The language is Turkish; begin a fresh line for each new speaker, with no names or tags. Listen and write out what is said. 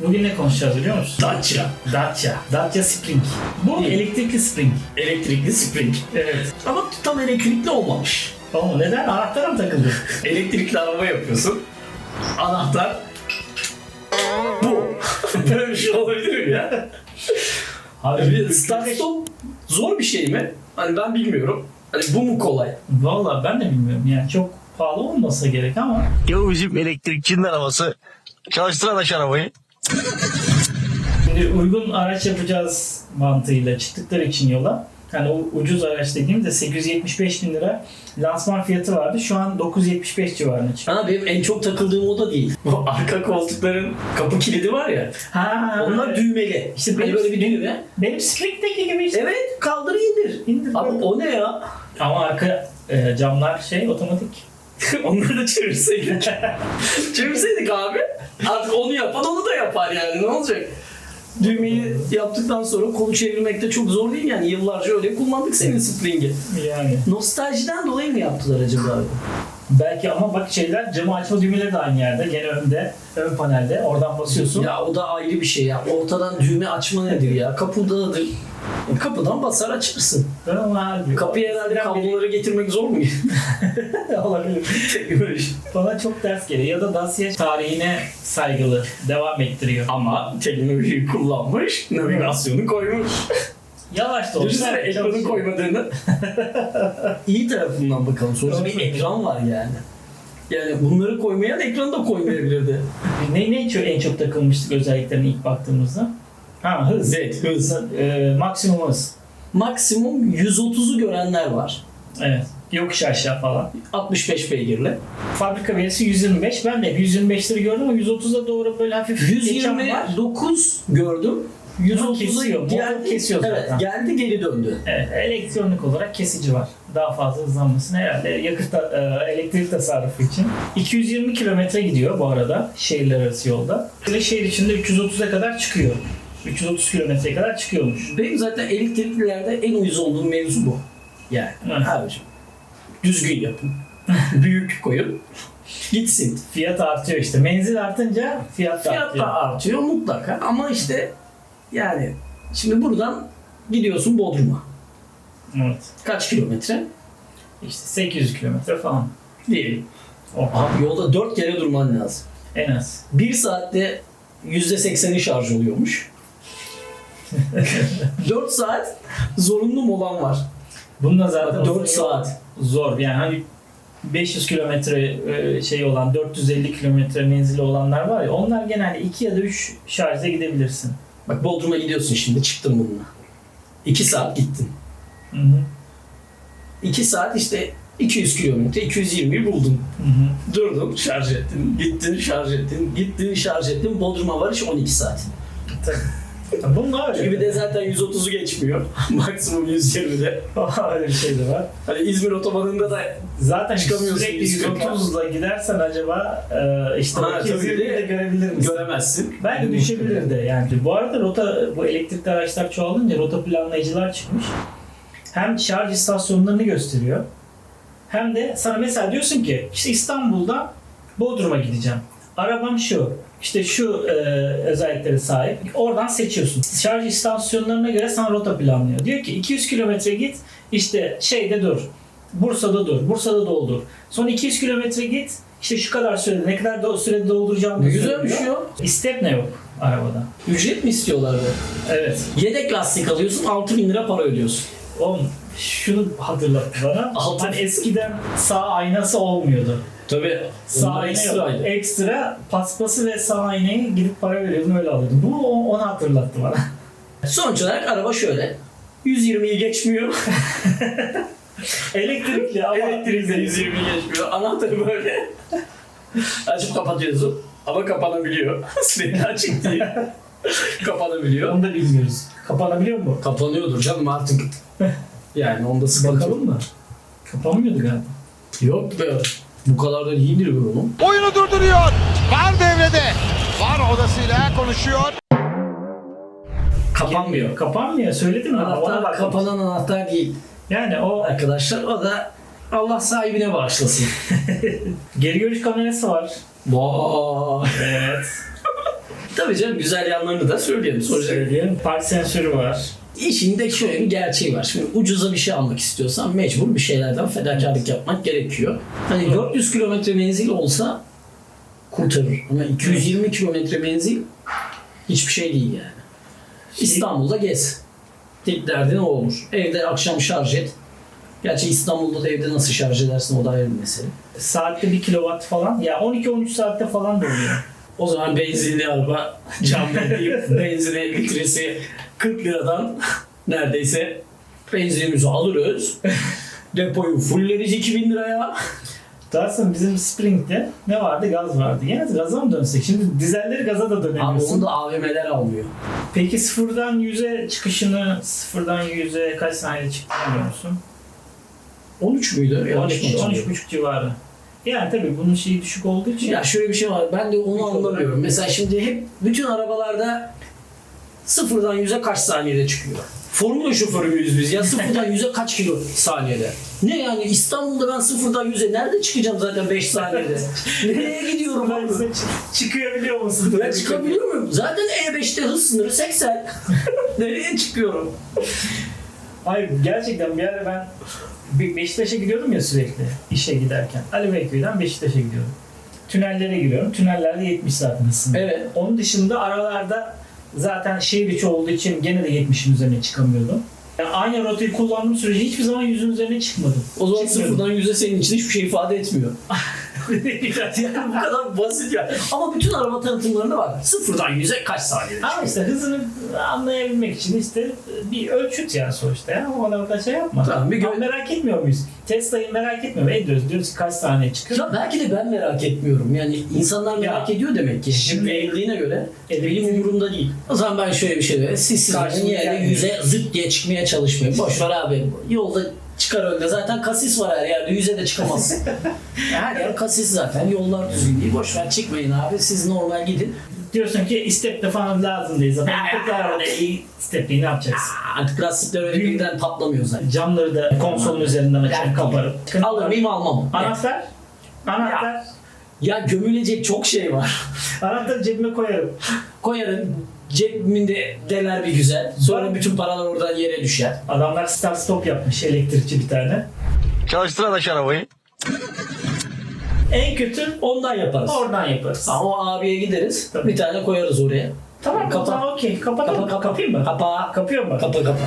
Bugün ne konuşacağız biliyor musun?
Dacia.
Dacia. Dacia Spring. Bu elektrikli Spring.
Elektrikli Spring.
Evet.
Ama tam elektrikli olmamış.
Tamam neden? Anahtara mı takıldı?
Elektrikli araba yapıyorsun. Anahtar bu. Böyle bir şey olabilir mi ya?
Abi
Bir start stop zor bir şey mi? Hani ben bilmiyorum. Hani bu mu kolay?
Valla ben de bilmiyorum yani çok pahalı olmasa gerek ama
Ya bizim elektrikçinin arabası. Çalıştır anaş arabayı.
Şimdi uygun araç yapacağız mantığıyla çıktıkları için yola. Hani o ucuz araç dediğimde 875 bin lira lansman fiyatı vardı. Şu an 975 civarına çıktı.
Ama benim en çok takıldığım o da değil. Bu arka koltukların kapı kilidi var ya.
Ha,
Onlar düğmeli.
İşte
hani
benim-
böyle bir düğme.
Benim Spring'deki gibi işte.
Evet kaldır indir.
İndir
Ama
böyle.
o ne ya?
Ama arka e, camlar şey otomatik.
Onları da çevirseydik. çevirseydik abi. Artık onu yapan onu da yapar yani ne olacak? Düğmeyi yaptıktan sonra kolu çevirmek de çok zor değil yani. Yıllarca öyle kullandık senin Spring'i.
Yani.
Nostaljiden dolayı mı yaptılar acaba?
Belki ama bak şeyler camı açma düğmeleri de aynı yerde. Gene önde, ön panelde. Oradan basıyorsun.
Ya o da ayrı bir şey ya. Ortadan düğme açma nedir ya? Kapıdadır. Kapıdan basar
ama harbi.
Kapıya herhalde kabloları getirmek zor mu?
olabilir.
Teknoloji.
Bana çok ders geliyor. Ya da Dacia tarihine saygılı. Devam ettiriyor.
Ama teknolojiyi kullanmış, navigasyonu koymuş.
Yavaş da olsa
Düşünsene ekranı
çalışıyor.
koymadığını. İyi tarafından bakalım. Sonuçta bir ekran var yani. Yani bunları koymayan ekranı da koymayabilirdi.
Ne, ne çok, en çok takılmıştık özelliklerine ilk baktığımızda? Ha hız.
Evet, hız.
Ee, maksimum hız.
Maksimum 130'u görenler var.
Evet. Yokuş aşağı falan.
65 beygirle.
Fabrika verisi 125. Ben de hep 125'leri gördüm ama 130'a doğru böyle hafif geçen var.
129 gördüm.
Ama
130'a
kesiyor,
geldi,
kesiyor
evet,
zaten.
geldi geri döndü.
Evet, elektronik olarak kesici var. Daha fazla hızlanmasını herhalde yakıt e, elektrik tasarrufu için. 220 kilometre gidiyor bu arada şehirler arası yolda. Böyle şehir içinde 330'a kadar çıkıyor. 330 kilometreye kadar çıkıyormuş.
Benim zaten elektriklilerde en uyuz olduğum mevzu bu. Yani
Evet.
abicim düzgün yapın. Büyük koyun. Gitsin.
Fiyat artıyor işte. Menzil artınca fiyat da
Fiyat
artıyor.
da artıyor mutlaka ama işte yani şimdi buradan gidiyorsun Bodrum'a.
Evet.
Kaç kilometre?
İşte 800 kilometre falan.
Diyelim.
Oha.
Abi yolda 4 kere durman lazım.
En az.
1 saatte %80'i şarj oluyormuş. 4 saat zorunlu molan var.
Bununla zaten
4
uzun yol
saat.
zor. Yani hani 500 kilometre e, şey olan 450 kilometre menzili olanlar var ya onlar genelde 2 ya da 3 şarjda gidebilirsin.
Bak Bodrum'a gidiyorsun şimdi çıktın bununla. 2 saat gittin.
Hı hı.
2 saat işte 200 kilometre 220'yi buldun.
Hı hı.
Durdun şarj ettin. Gittin şarj ettin. Gittin şarj ettin. Bodrum'a varış 12 saat.
Tabii. Öyle.
Gibi de zaten 130'u geçmiyor. Maksimum 120'de.
öyle bir şey de var.
Hani İzmir otobanında da
Zaten
Çıkamıyorsun
sürekli
140 'a.
130'la gidersen acaba e, işte
Ha,
o
tabii
220'yi
de
de görebilir misin?
göremezsin.
Belki düşebilir de yani. Bu arada rota bu elektrikli araçlar çoğalınca rota planlayıcılar çıkmış. Hem şarj istasyonlarını gösteriyor. Hem de sana mesela diyorsun ki işte İstanbul'dan Bodrum'a gideceğim. Arabam şu. İşte şu e, özelliklere sahip. Oradan seçiyorsun. Şarj istasyonlarına göre sana rota planlıyor. Diyor ki 200 kilometre git işte şeyde dur. Bursa'da dur. Bursa'da doldur. Sonra 200 kilometre git. işte şu kadar sürede ne kadar do- sürede dolduracağımı da
Güzelmiş
söylüyor.
ya.
Step ne yok arabada.
Ücret mi istiyorlardı?
Evet.
Yedek lastik alıyorsun 6000 lira para ödüyorsun.
Oğlum şunu hatırlattı bana.
Altı-
hani eskiden sağ aynası olmuyordu.
Tabii.
Sağ ayna yok. Ekstra paspası ve sağ aynayı gidip para veriyordun öyle alıyordun. Bu onu hatırlattı bana.
Sonuç olarak araba şöyle. 120'yi geçmiyor.
Elektrikli ama
Elektrikle 120'yi geçmiyor. Anahtarı böyle. Açıp kapatıyorsun. Ama kapanabiliyor. Sürekli açık değil. kapanabiliyor.
Onu da bilmiyoruz. Kapanabiliyor mu?
Kapanıyordur canım artık. Yani onda sıkıntı.
Bakalım mı? Kapanmıyordu galiba.
Yok be. Bu kadar da bu oğlum.
Oyunu durduruyor. Var devrede. Var odasıyla konuşuyor.
Kapanmıyor.
Kapanmıyor. Söyledim mi? Ona
Anahtar
bak.
kapanan anahtar değil.
Yani o
Arkadaşlar o da Allah sahibine bağışlasın.
geri görüş kamerası var.
Vay.
Evet.
Tabii canım güzel yanlarını da söyleyelim. Soracak.
Söyleyeyim. Park sensörü var.
İşin de şöyle bir gerçeği var. Şimdi ucuza bir şey almak istiyorsan mecbur bir şeylerden fedakarlık yapmak gerekiyor. Hani 400 kilometre menzil olsa kurtarır. Ama 220 kilometre menzil hiçbir şey değil yani. İstanbul'da gez. Tek derdin o olur. Evde akşam şarj et. Gerçi İstanbul'da da evde nasıl şarj edersin o da ayrı bir mesele.
Saatte 1 kilowatt falan. Ya 12-13 saatte falan da oluyor.
O zaman benzinli araba cam deyip benzine litresi 40 liradan neredeyse benzinimizi alırız. Depoyu fulleriz 2000 liraya.
Dersin bizim Spring'de ne vardı? Gaz vardı. Yani gaza mı dönsek? Şimdi dizelleri gaza da
Abi
dönemiyorsun.
onu da AVM'ler almıyor.
Peki sıfırdan 100'e çıkışını sıfırdan 100'e kaç saniyede çıktığını biliyor musun?
13 müydü? Yanlış mı
13,
hatırlıyorum?
13,5 civarı. Yani tabii bunun şeyi düşük olduğu için.
Ya şöyle bir şey var. Ben de onu anlamıyorum. Mesela şimdi hep bütün arabalarda sıfırdan yüze kaç saniyede çıkıyor? Formula şoförü müyüz biz ya? Sıfırdan yüze kaç kilo saniyede? Ne yani İstanbul'da ben sıfırdan yüze nerede çıkacağım zaten 5 saniyede? Nereye gidiyorum
Sıfırdan
abi?
100'e çık- çıkıyor biliyor musun?
Ben çıkabiliyor muyum? Zaten E5'te hız sınırı 80. Nereye çıkıyorum?
Hayır gerçekten bir ara ben Be- Beşiktaş'a gidiyordum ya sürekli işe giderken. Ali Beyköy'den Beşiktaş'a gidiyorum. Tünellere giriyorum. Tünellerde 70 zaten hızında.
Evet.
Onun dışında aralarda zaten şehir içi olduğu için gene de 70'in üzerine çıkamıyordum. Yani aynı rotayı kullandığım sürece hiçbir zaman 100'ün üzerine çıkmadım.
O zaman
Çıkmıyordum.
sıfırdan yüze senin için hiçbir şey ifade etmiyor. Yani bu kadar basit ya. Ama bütün araba tanıtımlarında var. Sıfırdan yüze kaç saniyede
Ama işte hızını anlayabilmek için işte bir ölçüt yani sonuçta ya. O kadar da şey yapma.
Tamam, bir gö-
merak etmiyor muyuz? Tesla'yı merak etmiyor. Ediyoruz diyoruz ki kaç saniye çıkıyor.
Ya belki de ben merak etmiyorum. Yani insanlar merak ediyor demek ki.
Şimdi-
evliliğine göre
Evet.
benim umurumda değil. O zaman ben şöyle bir şey diyorum. Siz sizin
gelmiyor.
yüze zıt diye çıkmaya çalışmayın. Boş ver abi. Yolda çıkar önde. Zaten kasis var her yerde. Yüze de çıkamazsın. her yer kasis zaten. Yollar düzgün değil. Boş ver çıkmayın abi. Siz normal gidin.
Diyorsun ki istepte falan lazım değil zaten. Tıklı arabada iyi stepleyi ne yapacaksın?
Artık lastikler öyle
Büyük-
birden patlamıyor zaten.
Camları da konsolun üzerinden açarım kaparım.
Alır mıyım almam. mı?
Anahtar? Anahtar.
Ya gömülecek çok şey var.
Anahtarı cebime koyarım.
Koyarım cebimde deler bir güzel. Sonra bütün paralar oradan yere düşer.
Adamlar start stop yapmış elektrikçi bir tane.
Çalıştır ana şu arabayı.
En kötü
Ondan yaparız.
oradan yaparız.
Ama o abiye gideriz.
Tabii.
Bir tane koyarız oraya.
Tamam
Kapa.
kapa. okey. Kapatalım.
Kapa, kapa.
Kapayım mı?
Kapa.
Kapıyorum bak.
Kapa kapa.